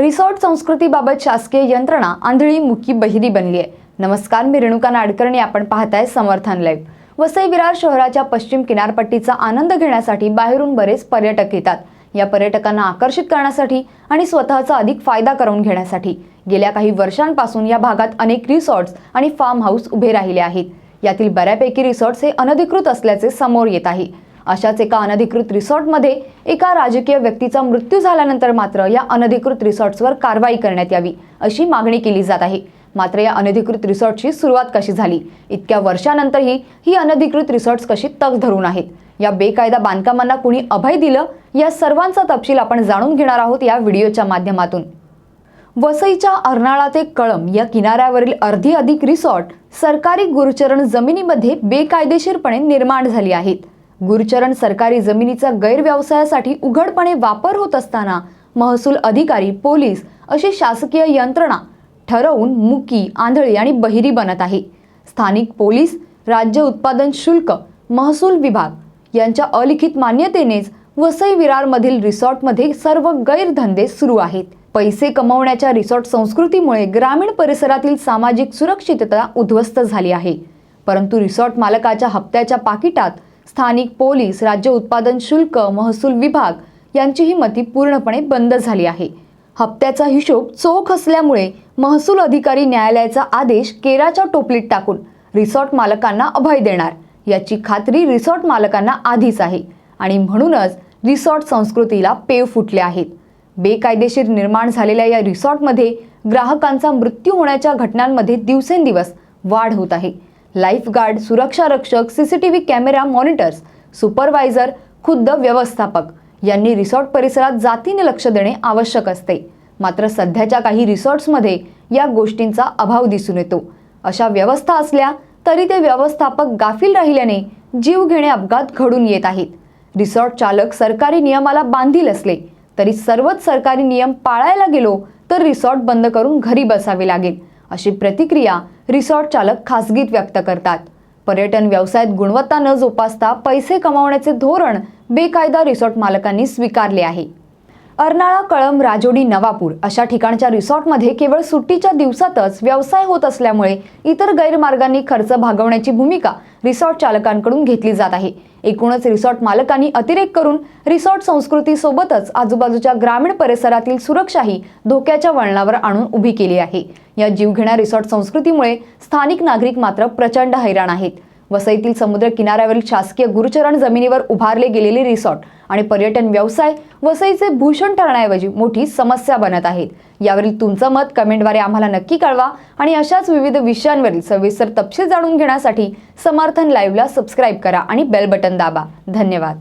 Resort संस्कृतीबाबत शासकीय यंत्रणा आंधळी मुकी बहिरी बनली आहे नमस्कार मी रेणुका नाडकर्णी. आपण पाहताय समर्थन लाईव्ह. वसई विरार शहराच्या पश्चिम किनारपट्टीचा आनंद घेण्यासाठी बाहेरून बरेच पर्यटक येतात. या पर्यटकांना आकर्षित करण्यासाठी आणि स्वतःचा अधिक फायदा करून घेण्यासाठी गेल्या काही वर्षांपासून या भागात अनेक रिसॉर्ट्स आणि फार्म हाऊस उभे राहिले आहेत. यातील बऱ्यापैकी रिसॉर्ट्स हे अनधिकृत असल्याचे समोर येत आहे. अशाच एका अनधिकृत रिसॉर्टमध्ये एका राजकीय व्यक्तीचा मृत्यू झाल्यानंतर मात्र या अनधिकृत रिसॉर्ट्सवर कारवाई करण्यात यावी अशी मागणी केली जात आहे. मात्र या अनधिकृत रिसॉर्टची सुरुवात कशी झाली? इतक्या वर्षानंतरही ही अनधिकृत रिसॉर्ट्स कशी तग धरून आहेत? या बेकायदा बांधकामांना कुणी अभय दिलं? या सर्वांचा तपशील आपण जाणून घेणार आहोत या व्हिडिओच्या माध्यमातून. वसईच्या अर्नाळा ते कळम या किनाऱ्यावरील अर्धी अधिक रिसॉर्ट सरकारी गुरुचरण जमिनीमध्ये बेकायदेशीरपणे निर्माण झाली आहेत. गुरुचरण सरकारी जमिनीचा गैरव्यवसायासाठी उघडपणे वापर होत असताना महसूल अधिकारी पोलीस अशी शासकीय यंत्रणा ठरवून मुकी आंधळी आणि बहिरी बनत आहे. स्थानिक पोलीस राज्य उत्पादन शुल्क महसूल विभाग यांच्या अलिखित मान्यतेनेच वसई विरारमधील रिसॉर्टमध्ये सर्व गैरधंदे सुरू आहेत. पैसे कमवण्याच्या रिसॉर्ट संस्कृतीमुळे ग्रामीण परिसरातील सामाजिक सुरक्षितता उद्ध्वस्त झाली आहे. परंतु रिसॉर्ट मालकाच्या हप्त्याच्या पाकिटात स्थानिक पोलीस राज्य उत्पादन शुल्क महसूल विभाग यांची ही मती पूर्णपणे बंद झाली आहे. हप्त्याचा हिशोब चोख असल्यामुळे महसूल अधिकारी न्यायालयाचा आदेश केराच्या टोपलीत टाकून रिसॉर्ट मालकांना अभय देणार. याची खात्री रिसॉर्ट मालकांना आधीच आहे आणि म्हणूनच रिसॉर्ट संस्कृतीला पेव फुटले आहेत. बेकायदेशीर निर्माण झालेल्या या रिसॉर्टमध्ये ग्राहकांचा मृत्यू होण्याच्या घटनांमध्ये दिवसेंदिवस वाढ होत आहे. लाईफगार्ड सुरक्षा रक्षक सीसीटीव्ही कॅमेरा मॉनिटर्स सुपरवायझर खुद्द व्यवस्थापक. यांनी रिसॉर्ट परिसरात जातीने लक्ष देणे आवश्यक असते. मात्र सध्याच्या काही रिसॉर्ट्समध्ये या गोष्टींचा अभाव दिसून येतो. अशा व्यवस्था असल्या तरी ते व्यवस्थापक गाफील राहिल्याने जीव घेणे अपघात घडून येत आहेत. रिसॉर्ट चालक सरकारी नियमाला बांधील असले तरी सर्वच सरकारी नियम पाळायला गेलो तर रिसॉर्ट बंद करून घरी बसावे लागेल. अशी प्रतिक्रिया रिसॉर्ट चालक खासगीत व्यक्त करतात. पर्यटन व्यवसायात गुणवत्ता न जोपासता पैसे कमावण्याचे धोरण बेकायदा रिसॉर्ट मालकांनी स्वीकारले आहे. अर्नाळा कळम राजोडी नवापूर अशा ठिकाणच्या रिसॉर्टमध्ये केवळ सुट्टीच्या दिवसातच व्यवसाय होत असल्यामुळे इतर गैरमार्गांनी खर्च भागवण्याची भूमिका रिसॉर्ट चालकांकडून घेतली जात आहे. एकूणच रिसॉर्ट मालकांनी अतिरेक करून रिसॉर्ट संस्कृतीसोबतच आजूबाजूच्या ग्रामीण परिसरातील सुरक्षाही धोक्याच्या वळणावर आणून उभी केली आहे. या जीवघेण्या रिसॉर्ट संस्कृतीमुळे स्थानिक नागरिक मात्र प्रचंड हैराण आहेत. वसईतील समुद्र किनाऱ्यावरील शासकीय गुरुचरण जमिनीवर उभारले गेलेले रिसॉर्ट आणि पर्यटन व्यवसाय वसईचे भूषण ठरण्याऐवजी मोठी समस्या बनत आहेत यावरील तुमचं मत कमेंटद्वारे आम्हाला नक्की कळवा आणि अशाच विविध विषयांवरील सविस्तर तपशील जाणून घेण्यासाठी समर्थन लाईव्हला सबस्क्राईब करा आणि बेल बटन दाबा. धन्यवाद.